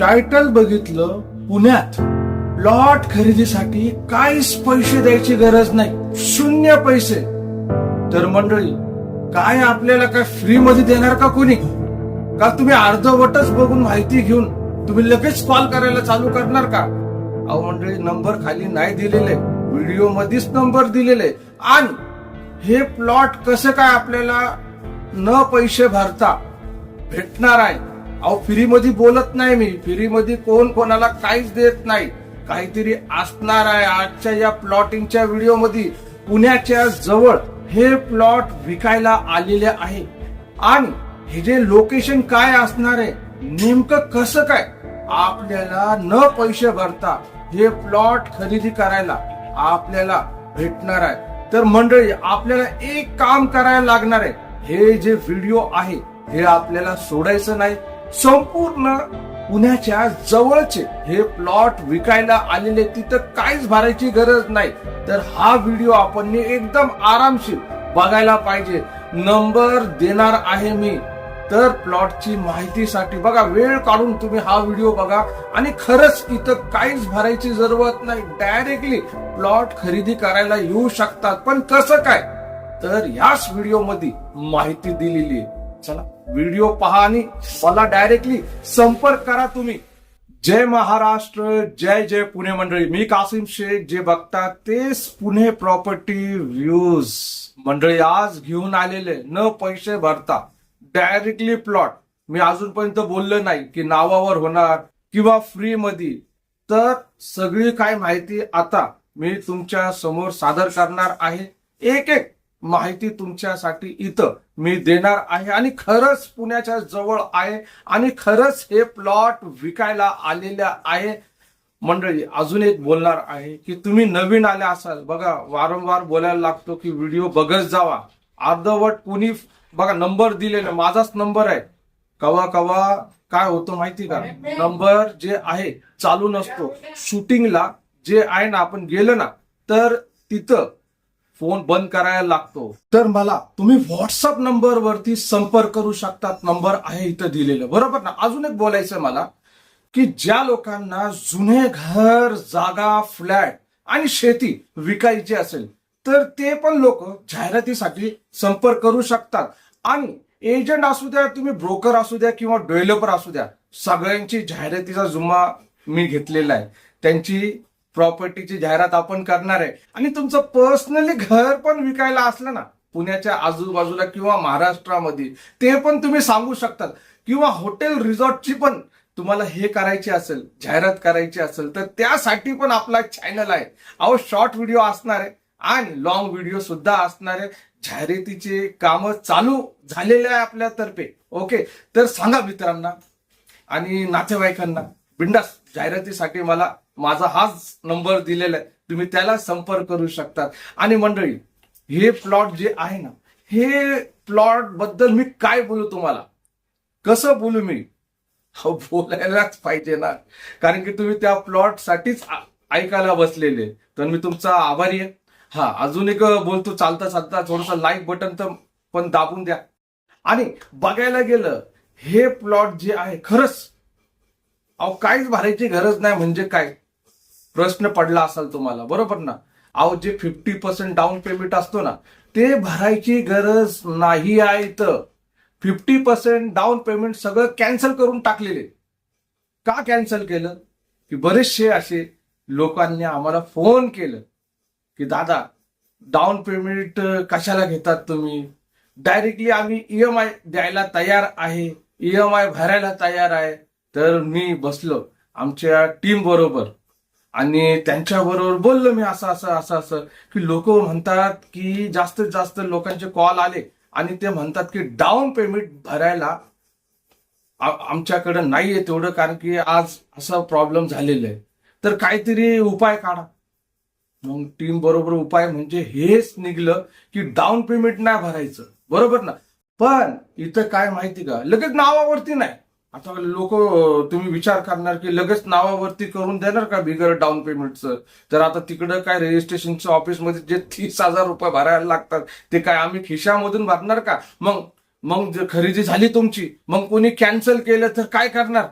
Title बघितलं पुण्यात plot खरेदीसाठी काहीच पैसे द्यायची गरज नाही. शून्य पैसे. तर मंडळी काय आपल्याला काय फ्री मध्ये देणार का कोणी? का तुम्ही अर्धवटच बघून माहिती घेऊन तुम्ही लगेच कॉल करायला चालू करणार का? अहो मंडळी नंबर खाली नाही दिलेले. व्हिडिओ मध्येच नंबर दिलेले. आणि हे प्लॉट कसं काय आपल्याला न पैसे भरता भेटणार आहे? अहो फ्री मध्ये बोलत नाही मी. फ्री मध्ये कोण कोणाला काहीच देत नाही. काहीतरी असणार आहे आजच्या या प्लॉटिंगच्या व्हिडिओमध्ये पुण्याच्या जवळ हे प्लॉट विकायला आलेले आहे. आणि हे जे लोकेशन काय असणार आहे? नेमकं कसं काय? आपल्याला न पैसे भरता हे प्लॉट खरेदी करायला आपल्याला भेटणार आहे. तर मंडळी आपल्याला एक काम करायला लागणार आहे. हे जे व्हिडिओ आहे हे आपल्याला सोडायचं नाही. संपूर्ण पुण्याच्या जवळचे हे प्लॉट विकायला आलेले तिथं काहीच भरायची गरज नाही. तर हा व्हिडिओ आपण एकदम आरामशीर बघायला पाहिजे. नंबर देणार आहे मी. तर प्लॉटची माहितीसाठी बघा वेळ काढून तुम्ही हा व्हिडिओ बघा. आणि खरंच इथं काहीच भरायची जरूरत नाही. डायरेक्टली प्लॉट खरेदी करायला येऊ शकतात. पण कसं काय? तर याच व्हिडिओमध्ये माहिती दिलेली आहे. चला व्हिडिओ पहा आणि मला डायरेक्टली संपर्क करा तुम्ही. जय महाराष्ट्र जय जय पुणे मंडळी. मी कासिम शेख जे बघतात तेच पुणे प्रॉपर्टी व्ह्यूज मंडळी आज घेऊन आलेले न पैसे भरता डायरेक्टली प्लॉट मी अजूनपर्यंत बोललो नाही की नावावर होणार किंवा फ्री मध्ये तर सगळी काय माहिती आता मी तुमच्यासमोर सादर करणार आहे. एक एक माहिती तुमच्यासाठी इथं मी देणार आहे. आणि खरंच पुण्याच्या जवळ आहे. आणि खरंच हे प्लॉट विकायला आलेल्या आहे. मंडळी अजून एक बोलणार आहे की तुम्ही नवीन आले असाल. बघा वारंवार बोलायला लागतो की व्हिडिओ बघत जावा. अर्धवट कुणी बघा नंबर दिलेला माझाच नंबर आहे. कवा कवा काय होतं माहिती का? नंबर जे आहे चालू नसतो. शूटिंगला जे आहे ना आपण गेलो ना तर तिथं फोन बंद करायला लागतो. तर मला तुम्ही व्हॉट्सअप नंबर वरती संपर्क करू शकतात. नंबर आहे इथं दिलेलं. बरोबर ना? अजून एक बोलायचं मला की ज्या लोकांना जुने घर जागा फ्लॅट आणि शेती विकायची असेल तर ते पण लोक जाहिरातीसाठी संपर्क करू शकतात. आणि एजंट असू द्या तुम्ही ब्रोकर असू द्या किंवा डेव्हलपर असू द्या सगळ्यांची जाहिरातीचा जुमा मी घेतलेला आहे. त्यांची प्रॉपर्टीची जाहिरात आपण करणार आहे. आणि तुमचं पर्सनली घर पण विकायला असलं ना पुण्याच्या आजूबाजूला किंवा महाराष्ट्रामध्ये ते पण तुम्ही सांगू शकतात. किंवा हॉटेल रिसॉर्टची पण तुम्हाला हे करायची असेल जाहिरात करायची असेल तर त्यासाठी पण आपला चॅनल आहे. अहो शॉर्ट व्हिडिओ असणार आहे आणि लॉंग व्हिडिओ सुद्धा असणार आहे. जाहिरातीचे काम चालू झालेले आहे आपल्यातर्फे ओके तर सांगा मित्रांना आणि नातेवाईकांना बिंडास जाहिरातीसाठी मला माझा हाच नंबर दिलेला आहे. तुम्ही त्याला संपर्क करू शकतात. आणि मंडळी हे प्लॉट जे आहे ना हे प्लॉटबद्दल मी काय बोलू तुम्हाला? कसं बोलू मी? हो बोलायलाच पाहिजे ना. कारण की तुम्ही त्या प्लॉट साठीच ऐकायला बसलेले. तर मी तुमचा आभारी आहे. हा अजून एक बोलतो चालता चालता थोडस लाईक बटन तर पण दाबून द्या. आणि बघायला गेलं हे प्लॉट जे आहे खरंच अहो काहीच भरायची गरज नाही म्हणजे काय? प्रश्न पडला असाल तुम्हाला बरोबर ना? अहो जे फिफ्टी पर्सेंट डाऊन पेमेंट असतो ना ते भरायची गरज नाही आहे इथं फिफ्टी पर्सेंट डाऊन पेमेंट सगळं कॅन्सल करून टाकलेले. का कॅन्सल केलं? की बरेचसे असे लोकांनी आम्हाला फोन केलं की दादा डाऊन पेमेंट कशाला घेतात तुम्ही? डायरेक्टली आम्ही ईएमआय द्यायला तयार आहे ईएमआय भरायला तयार आहे. तर मी बसलो आमच्या टीम बरोबर. आणि त्यांच्या बरोबर बोललो मी असं असं असं असं की लोक म्हणतात की जास्तीत जास्त लोकांचे कॉल आले आणि ते म्हणतात की डाऊन पेमेंट भरायला आ- आमच्याकडे नाहीये तेवढं कारण की आज असा प्रॉब्लेम झालेला आहे. तर काहीतरी उपाय काढा. मग टीम बरोबर उपाय म्हणजे हेच निघलं की डाऊन पेमेंट नाही भरायचं. बरोबर ना? पण इथं काय माहिती का? लगेच नावावरती नाही. आता लोक तुम्ही विचार करणार की लगेच नावावरती करून देणार का बिगर डाऊन पेमेंटचं तर आता तिकडं काय रजिस्ट्रेशनच्या ऑफिसमध्ये जे तीस हजार रुपये भरायला लागतात ते काय आम्ही खिशामधून भरणार का? मग मग जर खरेदी झाली तुमची मग कोणी कॅन्सल केलं तर काय करणार?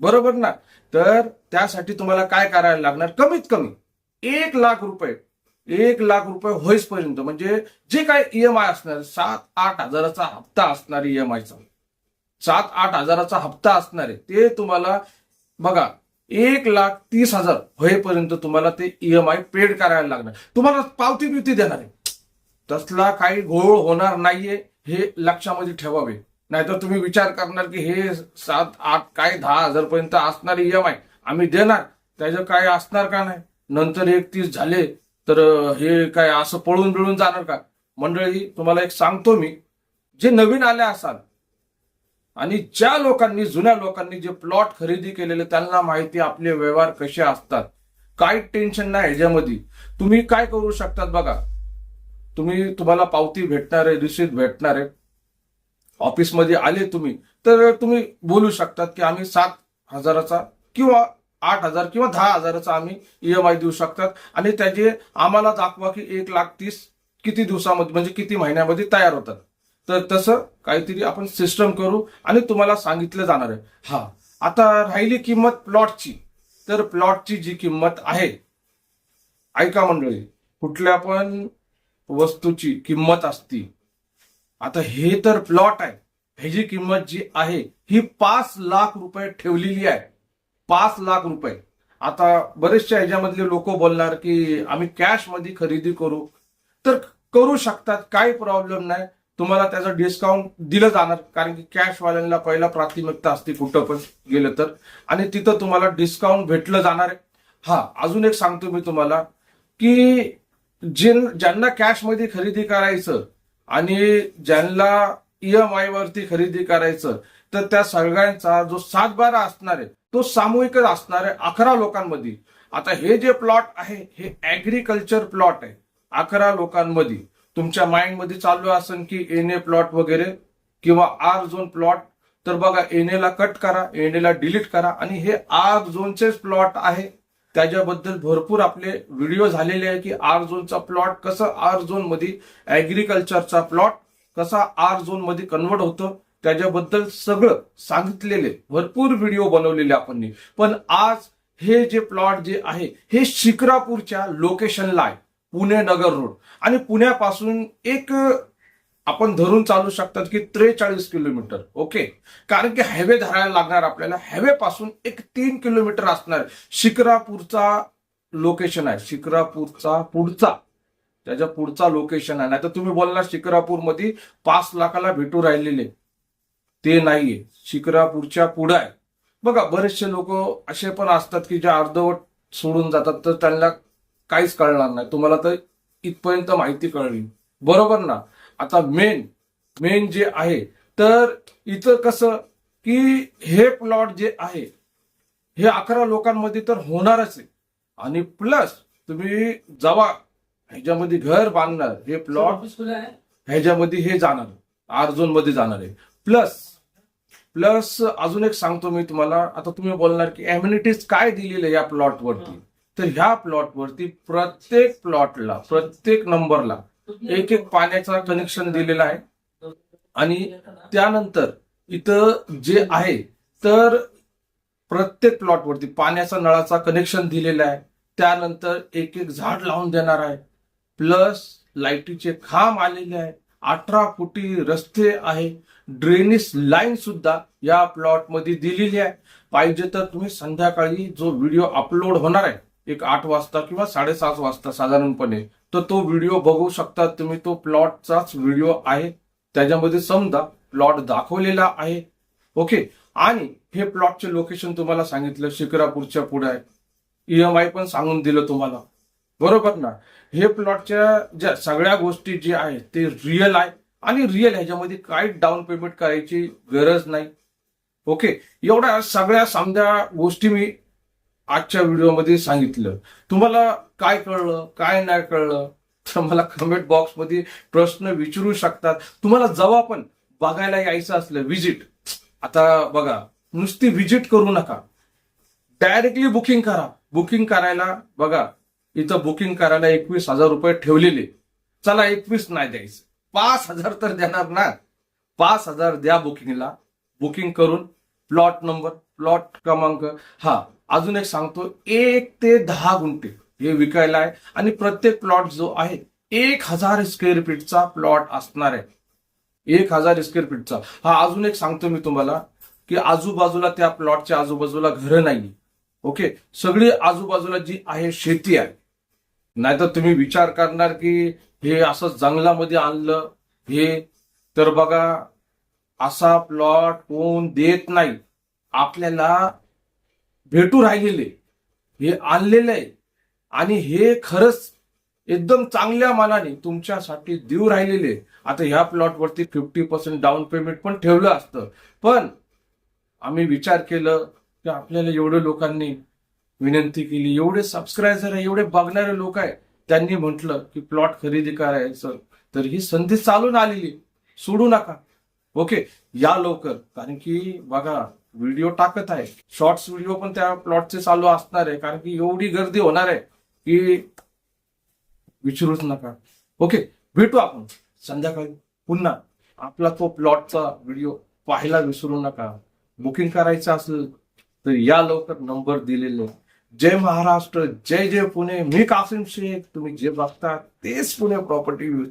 बरोबर ना? तर त्यासाठी तुम्हाला काय करायला लागणार? कमीत कमी एक लाख रुपये एक लाख रुपये होईसपर्यंत म्हणजे जे काय ईएमआय असणार सात आठ हजाराचा हप्ता असणार ईएमआयचा सात आठ हजाराचा हप्ता असणार आहे. ते तुम्हाला बघा एक लाख तीस हजार होईपर्यंत तुम्हाला ते ईएमआय पेड करायला लागणार. तुम्हाला पावती बिवती देणार आहे. तसला काही घोळ होणार नाहीये हे लक्षामध्ये ठेवावे. नाहीतर तुम्ही विचार करणार की हे सात आठ काय दहा हजार पर्यंत असणार ईएमआय आम्ही देणार. त्याचं काय असणार का नाही? नंतर एक तीस झाले तर हे काय असं पळून बिळून जाणार का? मंडळी तुम्हाला एक सांगतो मी. जे नवीन आले असाल आणि ज्या लोकांनी जुन्या लोकांनी जे प्लॉट खरेदी केलेले त्यांना माहिती आपले व्यवहार कसे असतात. काय टेन्शन नाही ह्याच्यामध्ये तुम्ही काय करू शकतात बघा. तुम्ही तुम्हाला पावती भेटणार आहे रिसिप्ट भेटणार आहे. ऑफिसमध्ये आले तुम्ही तर तुम्ही बोलू शकतात की आम्ही सात हजाराचा किंवा आठ हजार किंवा दहा हजाराचा आम्ही ईएमआय देऊ शकतात. आणि त्याचे आम्हाला दाखवा की एक लाख तीस किती दिवसामध्ये म्हणजे किती महिन्यामध्ये तयार होतात. तर तसं काहीतरी आपण सिस्टम करू आणि तुम्हाला सांगितलं जाणार आहे. हा. आता राहिली किंमत प्लॉटची तर प्लॉटची जी किंमत आहे ऐका मंडळी कुठल्या पण वस्तूची किंमत असती आता हे तर प्लॉट आहे. ह्याची किंमत जी आहे ही पाच लाख रुपये ठेवलेली आहे. पाच लाख रुपये. आता बरेचशा ह्याच्यामधले लोक बोलणार की आम्ही कॅशमध्ये खरेदी करू. तर करू शकतात काही प्रॉब्लेम नाही. तुम्हाला त्याचं डिस्काउंट दिलं जाणार. कारण की कॅश वाल्यांना पहिला प्राथमिकता असते कुठं पण गेलं तर. आणि तिथं तुम्हाला डिस्काउंट भेटलं जाणार आहे. हा अजून एक सांगतो मी तुम्हाला की जे ज्यांना कॅशमध्ये खरेदी करायचं आणि ज्यांना ईएमआय वरती खरेदी करायचं तर त्या सगळ्यांचा जो सात बारा असणार आहे तो सामूहिकच असणार आहे अकरा लोकांमध्ये. आता हे जे प्लॉट आहे हे ऍग्रिकल्चर प्लॉट आहे अकरा लोकांमध्ये. तुमच्या माइंडमध्ये चालू असेल की एनए प्लॉट वगैरे किंवा आर झोन प्लॉट तर बघा एन ला कट करा एन ला डिलीट करा. आणि हे आर झोनचेच प्लॉट आहे. त्याच्याबद्दल भरपूर आपले व्हिडिओ झालेले आहे की आर झोनचा प्लॉट कसं आर झोनमध्ये ऍग्रिकल्चरचा प्लॉट कसा आर झोनमध्ये कन्वर्ट होतं त्याच्याबद्दल सगळं सांगितलेले भरपूर व्हिडिओ बनवलेले आपण. पण आज हे जे प्लॉट जे आहे हे शिक्रापूरच्या लोकेशनला आहे. पुणे नगर रोड. आणि पुण्यापासून एक आपण धरून चालू शकतात की त्रेचाळीस किलोमीटर ओके? कारण की हायवे धरायला लागणार आपल्याला. हायवे पासून एक तीन किलोमीटर असणार. शिक्रापूरचा लोकेशन आहे. शिक्रापूरचा पुढचा. त्याच्या पुढचा लोकेशन आहे. नाही तर तुम्ही बोलणार शिक्रापूरमध्ये पाच लाखाला भेटू राहिलेले. ते नाहीये. शिक्रापूरच्या पुढे आहे. बघा बरेचसे लोक असे पण असतात की जे अर्धवट सोडून जातात. तर त्यांना काहीच कळणार नाही. तुम्हाला तर इथपर्यंत माहिती कळली. बरोबर ना? आता मेन मेन जे आहे तर इथं कसं की हे प्लॉट जे आहे हे अकरा लोकांमध्ये तर होणारच आहे. आणि प्लस तुम्ही जेव्हा ह्याच्यामध्ये घर बांधणार हे प्लॉट ह्याच्यामध्ये हे जाणार आर झोनमध्ये जाणार आहे. प्लस प्लस अजून एक सांगतो मी तुम्हाला. आता तुम्ही बोलणार की एम्युनिटीज काय दिलेलं या प्लॉट वरती? तर ह्या प्लॉट वरती प्रत्येक प्लॉटला प्रत्येक नंबरला एक एक पाण्याचा कनेक्शन दिलेला आहे. आणि त्यानंतर इथं जे आहे तर प्रत्येक प्लॉट वरती पाण्याचा नळाचा कनेक्शन दिलेला आहे. त्यानंतर एक एक झाड लावून देणार आहे. प्लस लाईटीचे खांब आलेले आहे. अठरा फुटी रस्ते आहे. ड्रेनेज लाईन सुद्धा या प्लॉटमध्ये दिलेली आहे. पाहिजे तर तुम्ही संध्याकाळी जो व्हिडिओ अपलोड होणार आहे एक आठ वाजता किंवा साडेसात वाजता साधारणपणे तर तो व्हिडिओ बघू शकता तुम्ही. तो प्लॉटचाच व्हिडिओ आहे. त्याच्यामध्ये समजा प्लॉट दाखवलेला आहे. ओके आणि हे प्लॉटचे लोकेशन तुम्हाला सांगितलं शिकरापूरच्या पुढे आहे. ईएमआय पण सांगून दिलं तुम्हाला. बरोबर ना? हे प्लॉटच्या ज्या सगळ्या गोष्टी जे आहेत ते रिअल आहे. आणि रिअल ह्याच्यामध्ये काही डाऊन पेमेंट करायची गरज नाही. ओके एवढ्या सगळ्या समजा गोष्टी मी आजच्या व्हिडिओमध्ये सांगितलं. तुम्हाला काय कळलं काय नाही कळलं तर मला कमेंट बॉक्समध्ये प्रश्न विचारू शकतात. तुम्हाला जेव्हा पण बघायला यायचं असलं व्हिजिट आता बघा नुसती व्हिजिट करू नका. डायरेक्टली बुकिंग करा. बुकिंग करायला बघा इथं बुकिंग करायला एकवीस हजार रुपये ठेवलेले. चला एकवीस नाही द्यायचं. पाच हजार तर देणार ना. पाच हजार द्या बुकिंगला बुकिंग करून प्लॉट नंबर प्लॉट क्रमांक. हा अजून एक सांगतो एक ते दहा गुंठे हे विकायला आहे. आणि प्रत्येक प्लॉट जो आहे एक हजार स्क्वेअर फीटचा प्लॉट असणार आहे. एक हजार स्क्वेअर फीटचा हा अजून एक सांगतो मी तुम्हाला की आजूबाजूला त्या प्लॉटच्या आजूबाजूला घरं नाही ओके सगळी आजूबाजूला जी आहे शेती आहे. नाहीतर तुम्ही विचार करणार की हे असं जंगलामध्ये आणलं हे तर बघा असा प्लॉट कोण देत नाही. आपल्याला भेटू राहिलेले हे आणलेलं आहे. आणि हे खरंच एकदम चांगल्या मानाने तुमच्यासाठी देऊ राहिलेले. आता ह्या प्लॉटवरती फिफ्टी पर्सेंट डाऊन पेमेंट पण ठेवलं असतं. पण आम्ही विचार केलं की आपल्याला एवढ्या लोकांनी विनंती केली एवढे सबस्क्रायबर आहे एवढे बघणारे लोक आहे. त्यांनी म्हटलं की प्लॉट खरेदी करायचं. तर ही संधी चालून आलेली. सोडू नका. ओके या लवकर. कारण की बघा व्हिडिओ टाकत आहे. शॉर्ट्स व्हिडिओ पण त्या प्लॉटचे चालू असणार आहे. कारण की एवढी गर्दी होणार आहे की विचारूच नका. ओके भेटू आपण. संध्याकाळी पुन्हा आपला तो प्लॉटचा व्हिडिओ पाहायला विसरू नका. बुकिंग करायचं असेल तर या लवकर नंबर दिलेले. जय महाराष्ट्र जय जय पुणे. मी कासिम शेख. तुम्ही जे बघता तेच पुणे प्रॉपर्टी न्यूज